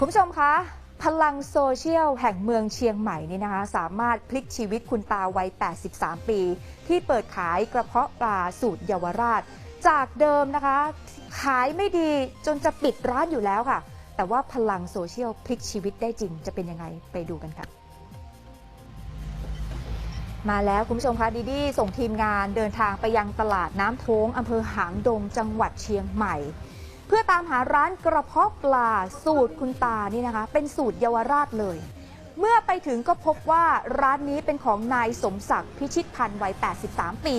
คุณผู้ชมคะพลังโซเชียลแห่งเมืองเชียงใหม่นี่นะคะ สามารถพลิกชีวิตคุณตาวัย 83 ปี ที่เปิดขายกระเพาะปลาสูตรเยาวราช จากเดิมนะคะ ขายไม่ดีจนจะปิดร้านอยู่แล้วค่ะ แต่ว่าพลังโซเชียลพลิกชีวิตได้จริงจะเป็นยังไงไปดูกันค่ะ มาแล้วคุณผู้ชมคะดีดีส่งทีมงานเดินทางไปยังตลาดน้ำโท้งอำเภอหางดงจังหวัดเชียงใหม่ เพื่อตามหาร้านกระเพาะปลาสูตรคุณตานี่นะคะ เป็นสูตรเยาวราชเลย เมื่อไปถึงก็พบว่าร้านนี้เป็นของนายสมศักดิ์พิชิตพันธ์วัย 83 ปี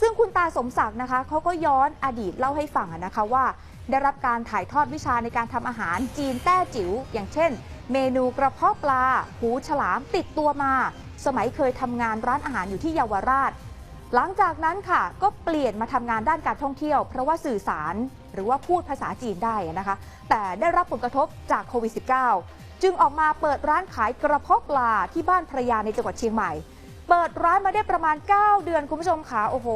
ซึ่งคุณตาสมศักดิ์นะคะเขาก็ย้อนอดีตเล่าให้ฟังนะคะว่า ได้รับการถ่ายทอดวิชาในการทำอาหารจีนแต้จิ๋วอย่างเช่น เมนูกระเพาะปลา หูฉลามติดตัวมา สมัยเคยทำงานร้านอาหารอยู่ที่เยาวราชหลังจากนั้นค่ะก็เปลี่ยนมาทำงานด้านการท่องเที่ยว เพราะว่าสื่อสาร รือว่าพูดภาษาจีนได้นะคะ แต่ได้รับผลกระทบจากโควิด -19 จึงออกมาเปิดร้านขายกระเพาะปลาที่บ้านภรรยาในจังหวัดเชียงใหม่ เปิดร้านมาได้ประมาณ 9 เดือนคุณผู้ชมค่ะโอ้โห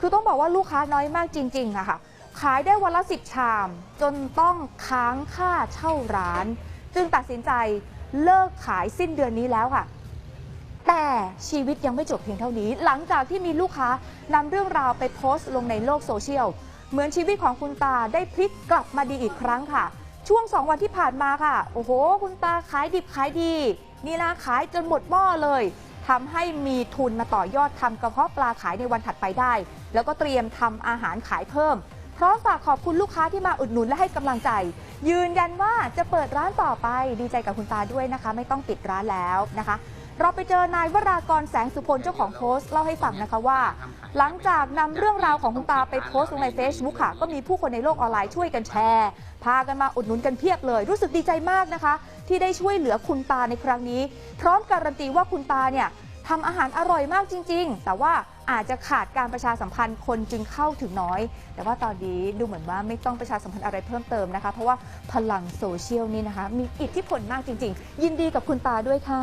คือต้องบอกว่าลูกค้าน้อยมากจริงๆอะค่ะขายได้วันละสิบชาม จนต้องค้างค่าเช่าร้าน จึงตัดสินใจเลิกขายสิ้นเดือนนี้แล้วค่ะ แต่ชีวิตยังไม่จบเพียงเท่านี้ หลังจากที่มีลูกค้านำเรื่องราวไปโพสต์ลงในโลกโซเชียล เหมือนชีวิตของคุณตาได้พลิกกลับมาดีอีกครั้งค่ะ ช่วง 2 วันที่ผ่านมาค่ะ โอ้โห คุณตาขายดิบขายดี นี่นะขายจนหมดหม้อเลยทำให้มีทุนมาต่อยอดทำกระเพาะปลาขายในวันถัดไปได้ แล้วก็เตรียมทำอาหารขายเพิ่มพร้อมฝากขอบคุณลูกค้าที่มาอุดหนุนและให้กำลังใจ ยืนยันว่าจะเปิดร้านต่อไปดีใจกับคุณตาด้วยนะคะ ไม่ต้องปิดร้านแล้วนะคะ เราไปเจอนายวรากรแสงสุพลเจ้าของโพสต์เล่าให้ฟังนะคะว่า หลังจากนำเรื่องราวของคุณตาไปโพสต์ลงใน Facebook ค่ะ ก็มีผู้คนในโลกออนไลน์ช่วยกันแชร์ พากันมาอุดหนุนกันเพียบเลย รู้สึกดีใจมากนะคะ ที่ได้ช่วยเหลือคุณตาในครั้งนี้ พร้อมการันตีว่าคุณตาเนี่ยทำอาหารอร่อยมากจริง ๆ แต่ว่าอาจจะขาดการประชาสัมพันธ์คนจึงเข้าถึงน้อย แต่ว่าตอนนี้ดูเหมือนว่าไม่ต้องประชาสัมพันธ์อะไรเพิ่มเติมนะคะ เพราะว่าพลังโซเชียลนี่นะคะ มีอิทธิพลมากจริง ๆ ยินดีกับคุณตาด้วยค่ะ